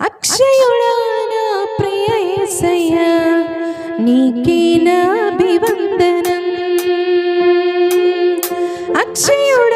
അക്ഷയുടാന പ്രിയസയ നീക്കിന അഭിവന്ദനം അക്ഷയുട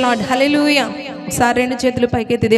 lord hallelujah ఒకసారి రెండు చేతులు పైకెత్తి